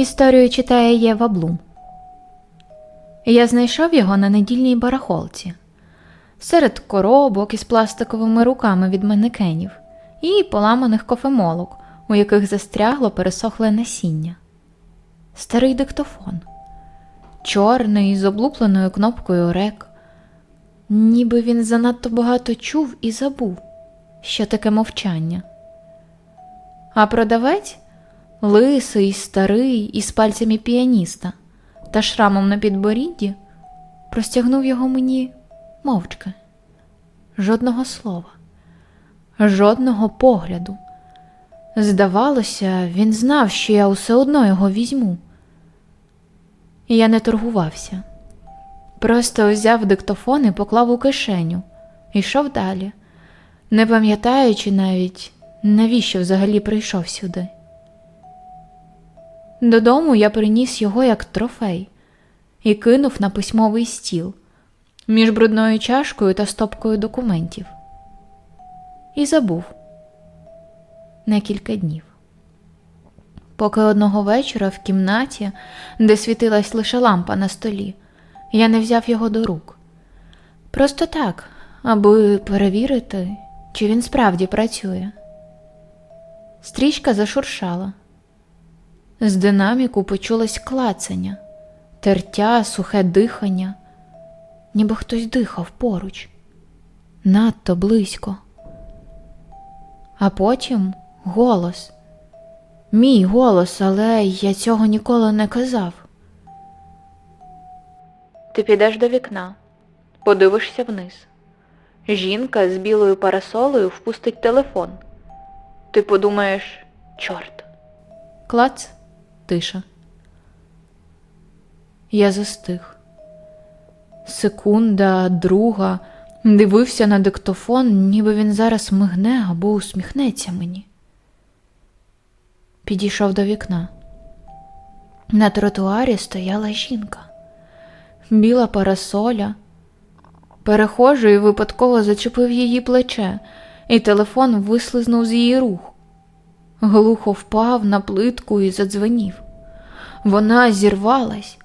Історію читає Єва Блум. Я знайшов його на недільній барахолці серед коробок із пластиковими руками від манекенів і поламаних кофемолок, у яких застрягло пересохле насіння. Старий диктофон, чорний з облупленою кнопкою рек. Ніби він занадто багато чув і забув, що таке мовчання. А продавець лисий, старий із пальцями піаніста та шрамом на підборідді, простягнув його мені мовчки. Жодного слова, жодного погляду. Здавалося, він знав, що я усе одно його візьму. Я не торгувався. Просто взяв диктофон і поклав у кишеню, і йшов далі, не пам'ятаючи навіть, навіщо взагалі прийшов сюди. Додому я приніс його як трофей і кинув на письмовий стіл між брудною чашкою та стопкою документів. І забув на кілька днів. Поки одного вечора в кімнаті, де світилась лише лампа на столі, я не взяв його до рук. Просто так, аби перевірити, чи він справді працює. Стрічка зашуршала. З динаміку почулось клацання, тертя, сухе дихання, ніби хтось дихав поруч, надто близько. А потім голос. Мій голос, але я цього ніколи не казав. Ти підеш до вікна, подивишся вниз. Жінка з білою парасолею впустить телефон. Ти подумаєш, чорт. Клац, тиша. Я застиг. Секунда, друга, дивився на диктофон, ніби він зараз мигне або усміхнеться мені. Підійшов до вікна. На тротуарі стояла жінка, біла парасоля. Перехожий випадково зачепив її плече, і телефон вислизнув з її рук. Глухо впав на плитку і задзвенів. Вона зірвалась,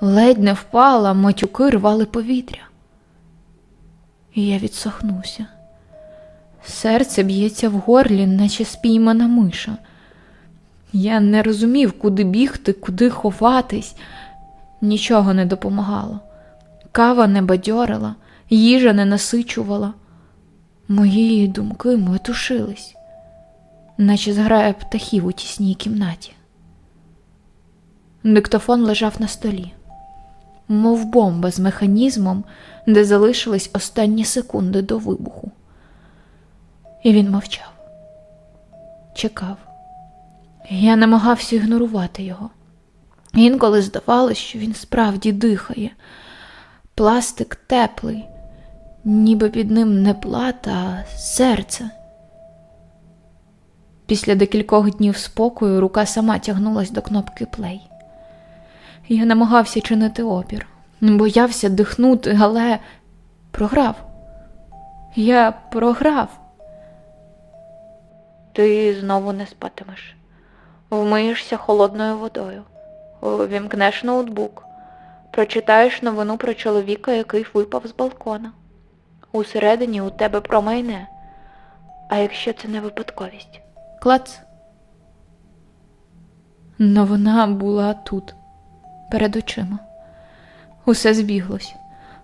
ледь не впала, матюки рвали повітря. І я відсохнувся. Серце б'ється в горлі, наче спіймана миша. Я не розумів, куди бігти, куди ховатись. Нічого не допомагало. Кава не бадьорила, їжа не насичувала. Мої думки метушились, наче зграя птахів у тісній кімнаті. Диктофон лежав на столі, мов бомба з механізмом, де залишились останні секунди до вибуху. І він мовчав, чекав. Я намагався ігнорувати його. Інколи здавалось, що він справді дихає. Пластик теплий, ніби під ним не плата, а серце. Після декількох днів спокою рука сама тягнулась до кнопки плей. Я намагався чинити опір, боявся дихнути, але програв. Я програв. Ти знову не спатимеш. Вмиєшся холодною водою, увімкнеш ноутбук, прочитаєш новину про чоловіка, який випав з балкона. Усередині у тебе промайне. А якщо це не випадковість? Клац. Новина була тут, перед очима. Усе збіглось.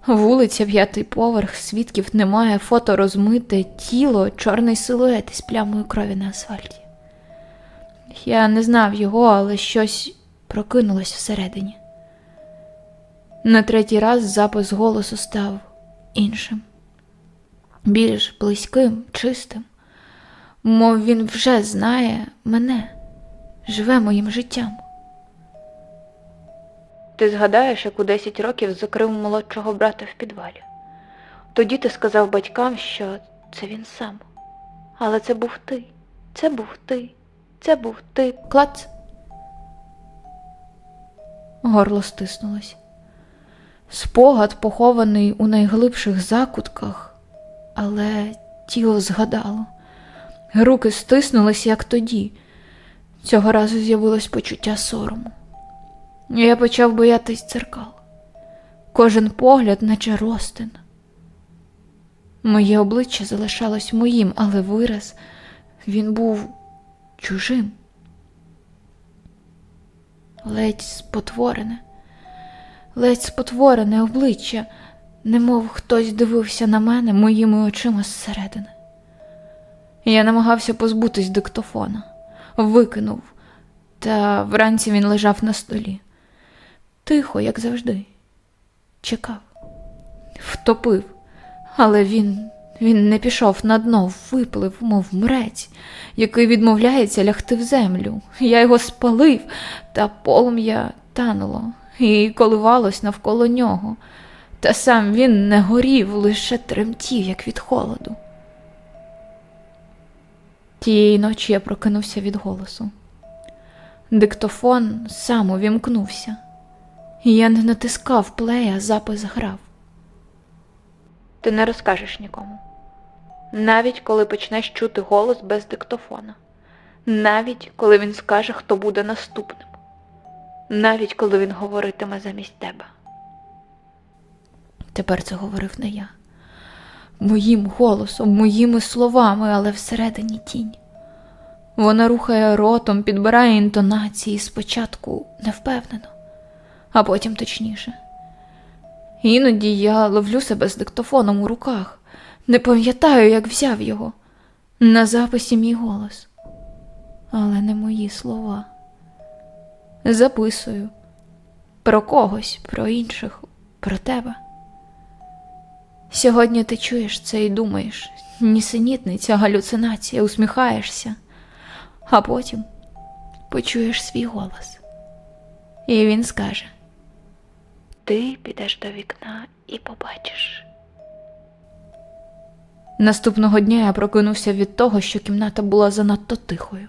Вулиця, п'ятий поверх, свідків немає, фото розмите, тіло, чорний силует із плямою крові на асфальті. Я не знав його, але щось прокинулось всередині. На третій раз запис голосу став іншим, більш близьким, чистим, мов він вже знає мене, живе моїм життям. Ти згадаєш, як у 10 років закрив молодшого брата в підвалі. Тоді ти сказав батькам, що це він сам. Але це був ти, це був ти, це був ти. Клац. Горло стиснулось. Спогад похований у найглибших закутках, але тіло згадало. Руки стиснулись, як тоді. Цього разу з'явилось почуття сорому. Я почав боятись дзеркал. Кожен погляд, наче ростин. Моє обличчя залишалось моїм, але вираз він був чужим. Ледь спотворене, ледь спотворене обличчя, немов хтось дивився на мене моїми очима зсередини. Я намагався позбутись диктофона, викинув, та вранці він лежав на столі. Тихо, як завжди. Чекав, втопив, але він, він не пішов на дно, виплив, мов мрець, який відмовляється лягти в землю. Я його спалив, та полум'я тануло і коливалось навколо нього. Та сам він не горів, лише тремтів, як від холоду. Тієї ночі я прокинувся від голосу. Диктофон сам увімкнувся. Я не натискав плей, а запис грав. Ти не розкажеш нікому. Навіть коли почнеш чути голос без диктофона. Навіть коли він скаже, хто буде наступним. Навіть коли він говоритиме замість тебе. Тепер це говорив не я. Моїм голосом, моїми словами, але всередині тінь. Вона рухає ротом, підбирає інтонації спочатку невпевнено, а потім точніше. Іноді я ловлю себе з диктофоном у руках, не пам'ятаю, як взяв його. На записі мій голос, але не мої слова. Записую про когось, про інших, про тебе. Сьогодні ти чуєш це і думаєш, нісенітниця, галюцинація, усміхаєшся, а потім почуєш свій голос. І він скаже: Ти підеш до вікна і побачиш. Наступного дня я прокинувся від того, що кімната була занадто тихою.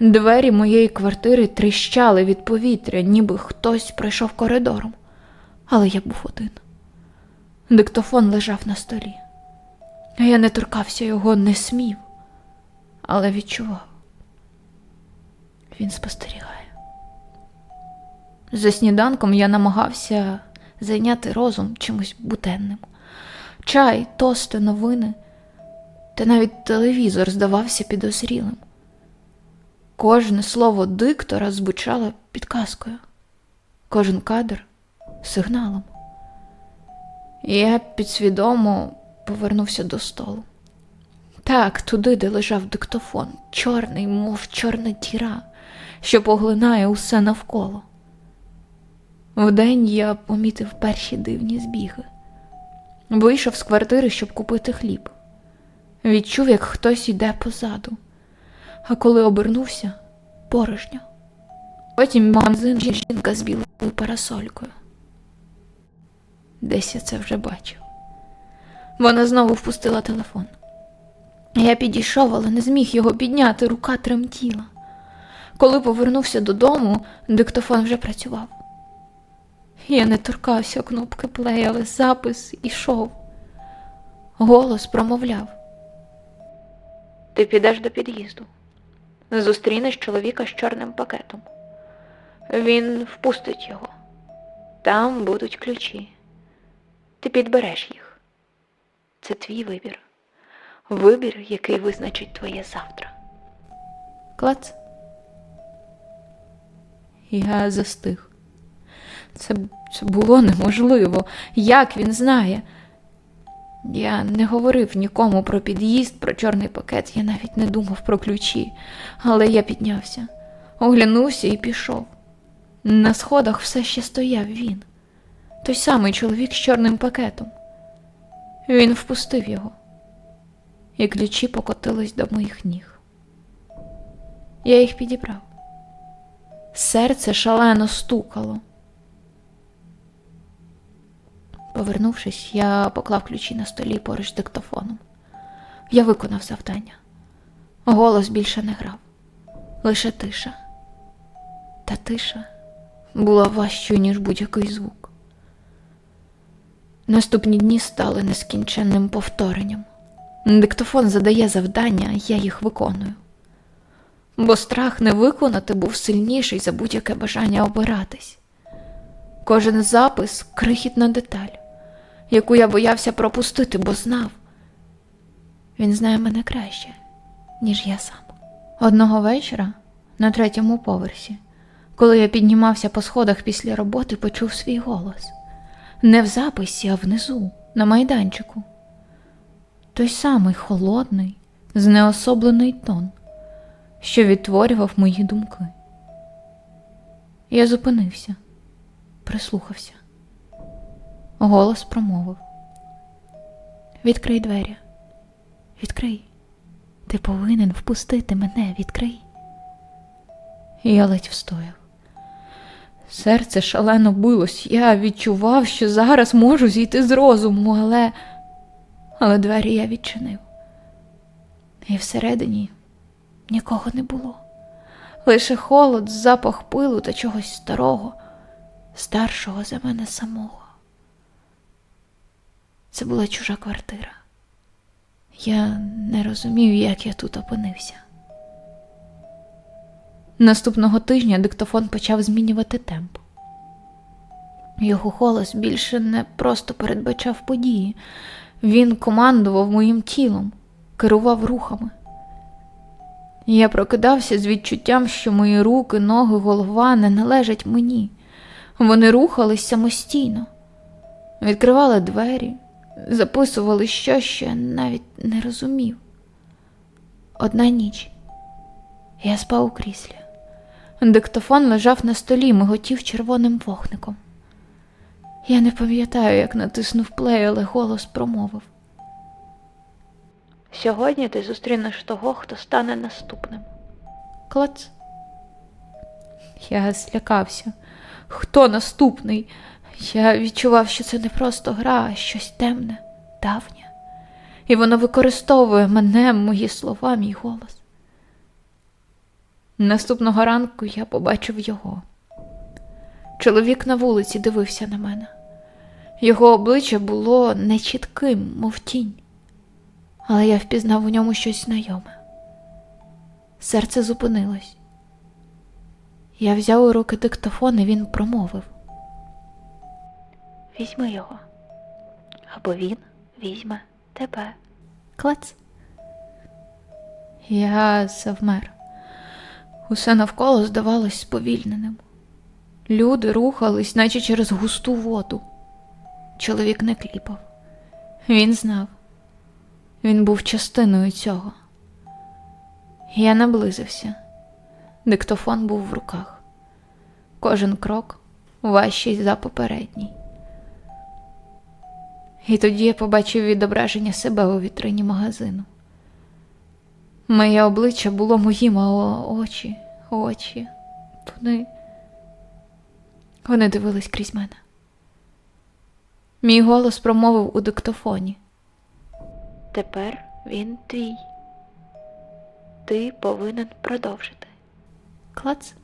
Двері моєї квартири тріщали від повітря, ніби хтось пройшов коридором, але я був один. Диктофон лежав на столі. Я не торкався його, не смів, але відчував. Він спостерігає. За сніданком я намагався зайняти розум чимось буденним. Чай, тости, новини, та навіть телевізор здавався підозрілим. Кожне слово диктора звучало підказкою, кожен кадр сигналом. Я підсвідомо повернувся до столу. Так, туди, де лежав диктофон, чорний, мов чорна діра, що поглинає усе навколо. Вдень я помітив перші дивні збіги. Вийшов з квартири, щоб купити хліб. Відчув, як хтось йде позаду, а коли обернувся порожньо. Потім магазин жінка з білою парасолькою. Десь я це вже бачив. Вона знову впустила телефон. Я підійшов, але не зміг його підняти, рука тремтіла. Коли повернувся додому, диктофон вже працював. Я не торкався кнопки плей, але запис ішов. Голос промовляв. Ти підеш до під'їзду. Зустрінеш чоловіка з чорним пакетом. Він впустить його. Там будуть ключі. Ти підбереш їх. Це твій вибір. Вибір, який визначить твоє завтра. Клац. Я застиг. Це, це було неможливо. Як він знає? Я не говорив нікому про під'їзд, про чорний пакет, я навіть не думав про ключі, але я піднявся, оглянувся і пішов. На сходах все ще стояв він, той самий чоловік з чорним пакетом. Він впустив його, і ключі покотились до моїх ніг. Я їх підібрав. Серце шалено стукало. Повернувшись, я поклав ключі на столі поруч з диктофоном. Я виконав завдання. Голос більше не грав, лише тиша. Та тиша була важчою, ніж будь-який звук. Наступні дні стали нескінченним повторенням. Диктофон задає завдання, я їх виконую. бо страх не виконати був сильніший за будь-яке бажання обиратись. Кожен запис крихітна деталь, яку я боявся пропустити, бо знав. Він знає мене краще, ніж я сам. Одного вечора на третьому поверсі, коли я піднімався по сходах після роботи, почув свій голос не в записі, а внизу, на майданчику. Той самий холодний, знеособлений тон, що відтворював мої думки. Я зупинився, прислухався. Голос промовив: Відкрий двері, відкрий. Ти повинен впустити мене, відкрий. І я ледь встояв. Серце шалено билось, я відчував, що зараз можу зійти з розуму, але але двері я відчинив. І всередині нікого не було. Лише холод, запах пилу та чогось старого, старшого за мене самого. Це була чужа квартира. Я не розумів, як я тут опинився. Наступного тижня диктофон почав змінювати темп. Його голос більше не просто передбачав події, він командував моїм тілом, керував рухами. Я прокидався з відчуттям, що мої руки, ноги, голова не належать мені. Вони рухались самостійно, відкривали двері, записували щось, що я навіть не розумів. Одна ніч я спав у кріслі. Диктофон лежав на столі, миготів червоним вогником. Я не пам'ятаю, як натиснув плей, але голос промовив. Сьогодні ти зустрінеш того, хто стане наступним. Клац. Я злякався. Хто наступний? Я відчував, що це не просто гра, а щось темне, давнє. І воно використовує мене, мої слова, мій голос. Наступного ранку я побачив його. Чоловік на вулиці дивився на мене. Його обличчя було нечітким, мов тінь, але я впізнав у ньому щось знайоме. Серце зупинилось. Я взяв у руки диктофон і він промовив: Візьми його, або він візьме тебе. Клац. Я завмер. Усе навколо здавалось сповільненим. Люди рухались, наче через густу воду. Чоловік не кліпав. Він знав. Він був частиною цього. Я наблизився. Диктофон був в руках. Кожен крок важчий за попередній. І тоді я побачив відображення себе у вітрині магазину. Моє обличчя було моїм, а очі, очі, вони. Вони дивились крізь мене. Мій голос промовив у диктофоні. Тепер він твій. Ти повинен продовжити. Клац.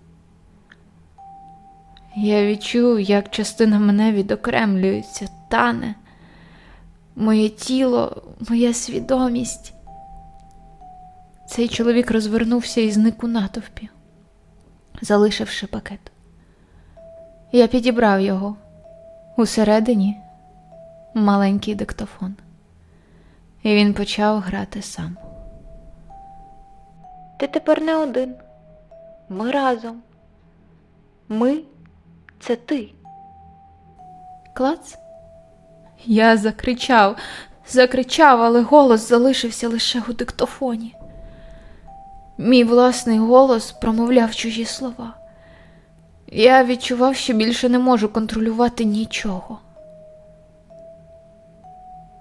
Я відчув, як частина мене відокремлюється, тане, моє тіло, моя свідомість. Цей чоловік розвернувся і зник у натовпі, залишивши пакет. Я підібрав його усередині маленький диктофон, і він почав грати сам. Ти тепер не один. Ми разом. Ми це ти. Клац. Я закричав, закричав, але голос залишився лише у диктофоні. Мій власний голос промовляв чужі слова. Я відчував, що більше не можу контролювати нічого.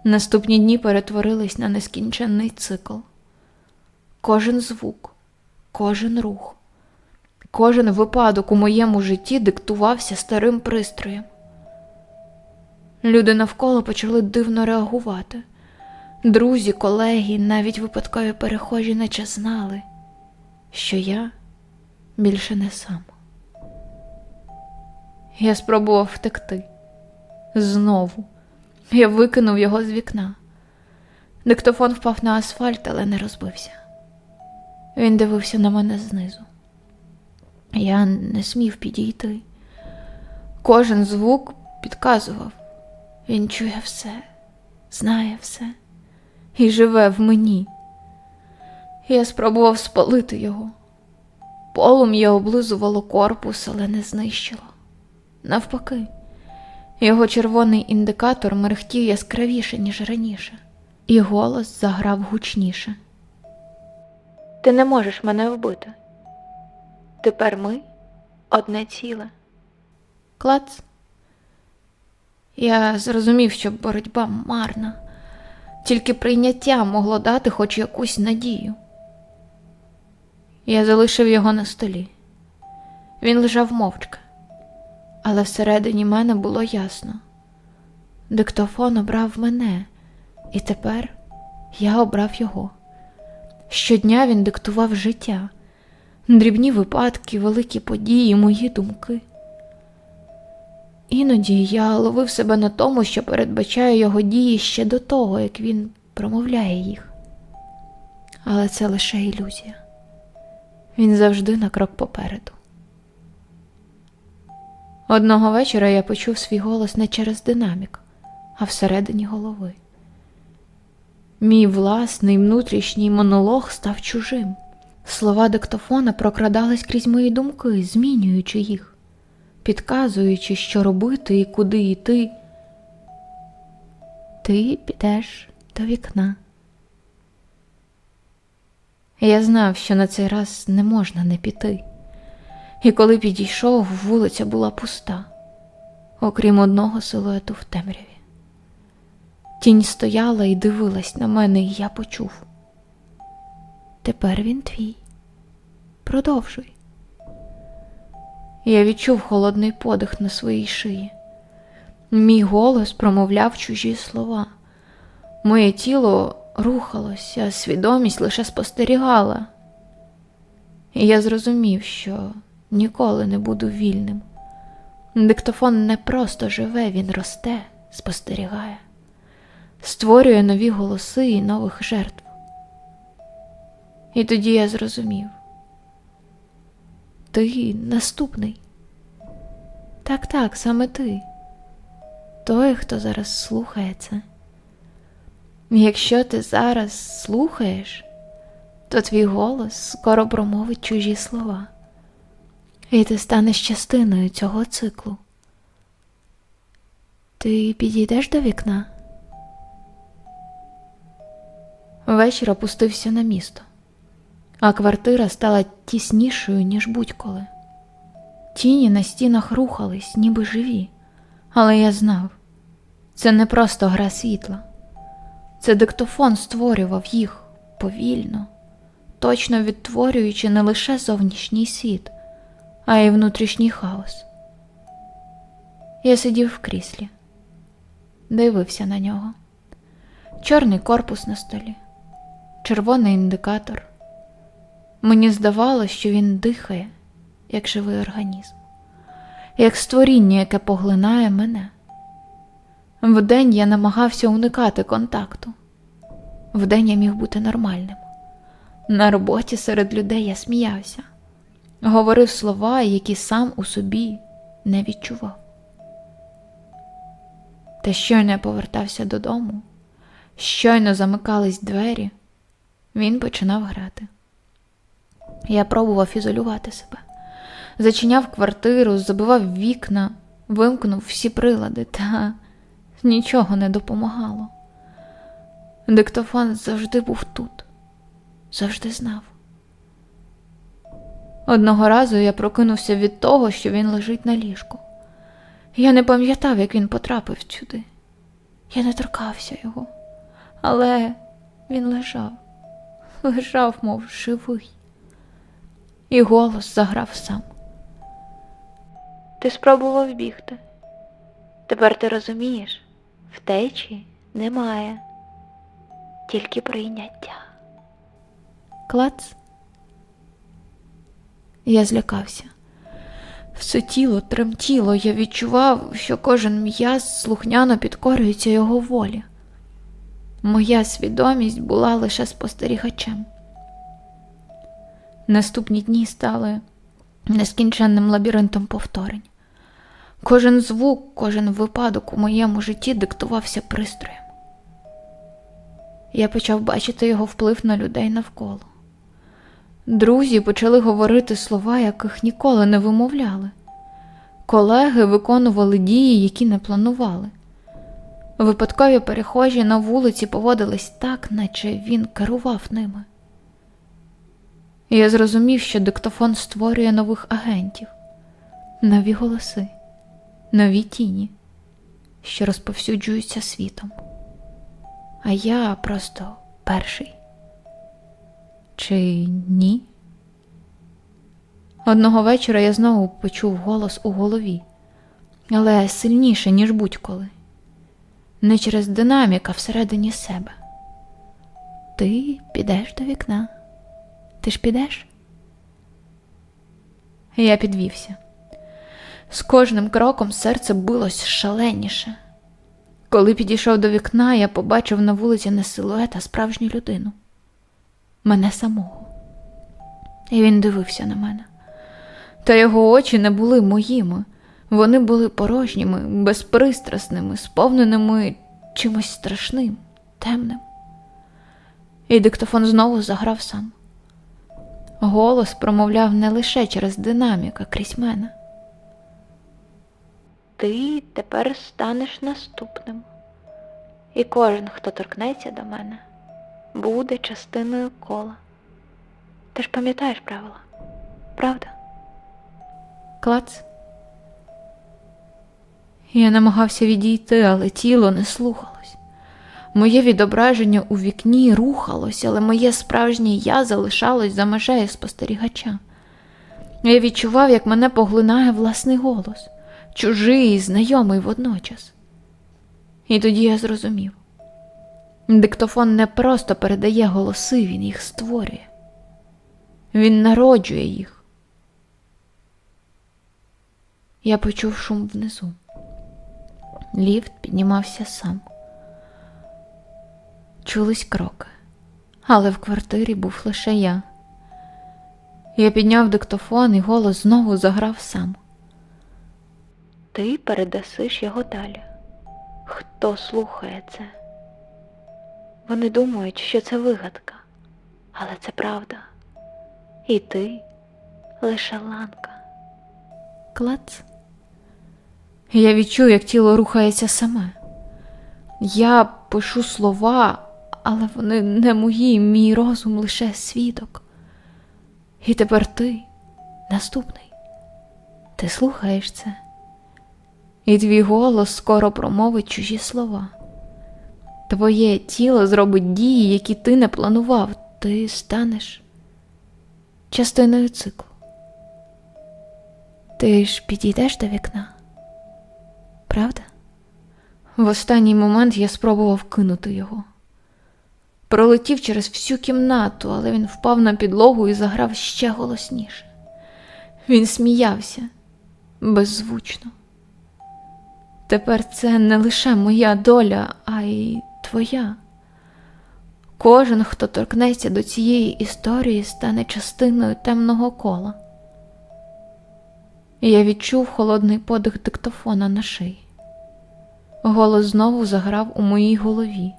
Наступні дні перетворились на нескінченний цикл. Кожен звук, кожен рух, кожен випадок у моєму житті диктувався старим пристроєм. Люди навколо почали дивно реагувати. Друзі, колеги, навіть випадкові перехожі наче знали, що я більше не сам. Я спробував втекти. Знову. Я викинув його з вікна. Диктофон впав на асфальт, але не розбився. Він дивився на мене знизу. Я не смів підійти. Кожен звук підказував. Він чує все, знає все і живе в мені. Я спробував спалити його. Полум'я облизувало корпус, але не знищило. Навпаки, його червоний індикатор мерехтів яскравіше, ніж раніше, і голос заграв гучніше. Ти не можеш мене вбити. Тепер ми одне ціле. Клац. Я зрозумів, що боротьба марна, тільки прийняття могло дати хоч якусь надію. Я залишив його на столі. Він лежав мовчки, але всередині мене було ясно. Диктофон обрав мене, і тепер я обрав його. Щодня він диктував життя, дрібні випадки, великі події, мої думки. Іноді я ловив себе на тому, що передбачаю його дії ще до того, як він промовляє їх. Але це лише ілюзія. Він завжди на крок попереду. Одного вечора я почув свій голос не через динамік, а всередині голови. Мій власний внутрішній монолог став чужим. Слова диктофона прокрадались крізь мої думки, змінюючи їх, підказуючи, що робити і куди йти. Ти підеш до вікна. Я знав, що на цей раз не можна не піти. І коли підійшов, вулиця була пуста, окрім одного силуету в темряві. Тінь стояла і дивилась на мене, і я почув. Тепер він твій. Продовжуй. Я відчув холодний подих на своїй шиї. Мій голос промовляв чужі слова. Моє тіло рухалося, свідомість лише спостерігала. І я зрозумів, що ніколи не буду вільним. Диктофон не просто живе, він росте, спостерігає, створює нові голоси і нових жертв. І тоді я зрозумів. Ти наступний. Так, так, саме ти. Той, хто зараз слухає це. Якщо ти зараз слухаєш, то твій голос скоро промовить чужі слова, і ти станеш частиною цього циклу. Ти підійдеш до вікна? Вечір опустився на місто, а квартира стала тіснішою, ніж будь-коли. Тіні на стінах рухались, ніби живі, але я знав, це не просто гра світла. Це диктофон створював їх повільно, точно відтворюючи не лише зовнішній світ, а й внутрішній хаос. Я сидів в кріслі, дивився на нього. Чорний корпус на столі, червоний індикатор. Мені здавалося, що він дихає, як живий організм, як створіння, яке поглинає мене. Вдень я намагався уникати контакту. Вдень я міг бути нормальним. На роботі серед людей я сміявся, говорив слова, які сам у собі не відчував. Та щойно я повертався додому, щойно замикались двері, він починав грати. Я пробував ізолювати себе, зачиняв квартиру, забивав вікна, вимкнув всі прилади та нічого не допомагало. Диктофон завжди був тут, завжди знав. Одного разу я прокинувся від того, що він лежить на ліжку. Я не пам'ятав, як він потрапив сюди. Я не торкався його, але він лежав, лежав, мов живий, і голос заграв сам. Ти спробував бігти. Тепер ти розумієш, втечі немає, тільки прийняття. Клац. Я злякався. Все тіло тремтіло, я відчував, що кожен м'яз слухняно підкорюється його волі. Моя свідомість була лише спостерігачем. Наступні дні стали нескінченним лабіринтом повторень. Кожен звук, кожен випадок у моєму житті диктувався пристроєм. Я почав бачити його вплив на людей навколо. Друзі почали говорити слова, яких ніколи не вимовляли. Колеги виконували дії, які не планували. Випадкові перехожі на вулиці поводились так, наче він керував ними. Я зрозумів, що диктофон створює нових агентів, нові голоси, нові тіні, що розповсюджуються світом. А я просто перший. Чи ні? Одного вечора я знову почув голос у голові, але сильніше, ніж будь-коли. Не через динамік, а всередині себе. Ти підеш до вікна. Ти ж підеш? Я підвівся. З кожним кроком серце билось шаленіше. Коли підійшов до вікна, я побачив на вулиці не силует, а справжню людину. Мене самого. І він дивився на мене. Та його очі не були моїми. Вони були порожніми, безпристрасними, сповненими чимось страшним, темним. І диктофон знову заграв сам. Голос промовляв не лише через динамік, а крізь мене. Ти тепер станеш наступним, і кожен, хто торкнеться до мене, буде частиною кола. Ти ж пам'ятаєш правила, правда? Клац. Я намагався відійти, але тіло не слухалось. Моє відображення у вікні рухалось, але моє справжнє я залишалось за межею спостерігача. Я відчував, як мене поглинає власний голос, чужий і знайомий водночас. І тоді я зрозумів: диктофон не просто передає голоси, він їх створює, він народжує їх. Я почув шум внизу. Ліфт піднімався сам. Чулись кроки, але в квартирі був лише я. Я підняв диктофон і голос знову заграв сам. Ти передасиш його далі. Хто слухає це? Вони думають, що це вигадка, але це правда. І ти лише ланка. Клац. Я відчув, як тіло рухається саме. Я пишу слова, але вони не мої, мій розум лише свідок. І тепер ти наступний. Ти слухаєш це, і твій голос скоро промовить чужі слова. Твоє тіло зробить дії, які ти не планував, ти станеш частиною циклу. Ти ж підійдеш до вікна, правда? В останній момент я спробував кинути його. Пролетів через всю кімнату, але він впав на підлогу і заграв ще голосніше. Він сміявся беззвучно. Тепер це не лише моя доля, а й твоя. Кожен, хто торкнеться до цієї історії, стане частиною темного кола. Я відчув холодний подих диктофона на шиї. Голос знову заграв у моїй голові,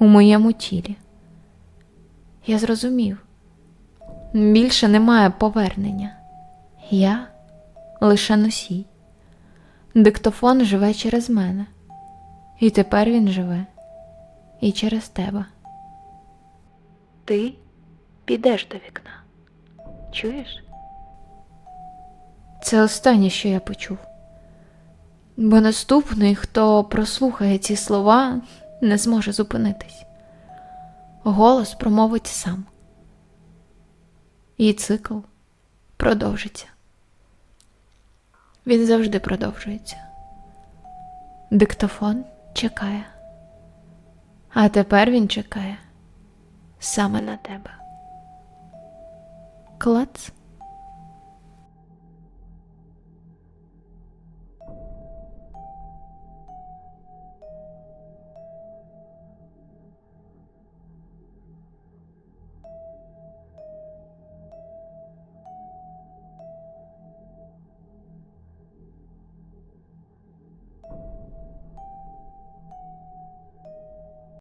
у моєму тілі. Я зрозумів, більше немає повернення. Я лише носій. Диктофон живе через мене, і тепер він живе і через тебе. Ти підеш до вікна. Чуєш? Це останнє, що я почув. Бо наступний, хто прослухає ці слова, не зможе зупинитись. Голос промовить сам. І цикл продовжиться. Він завжди продовжується. Диктофон чекає. А тепер він чекає саме на тебе. Клац.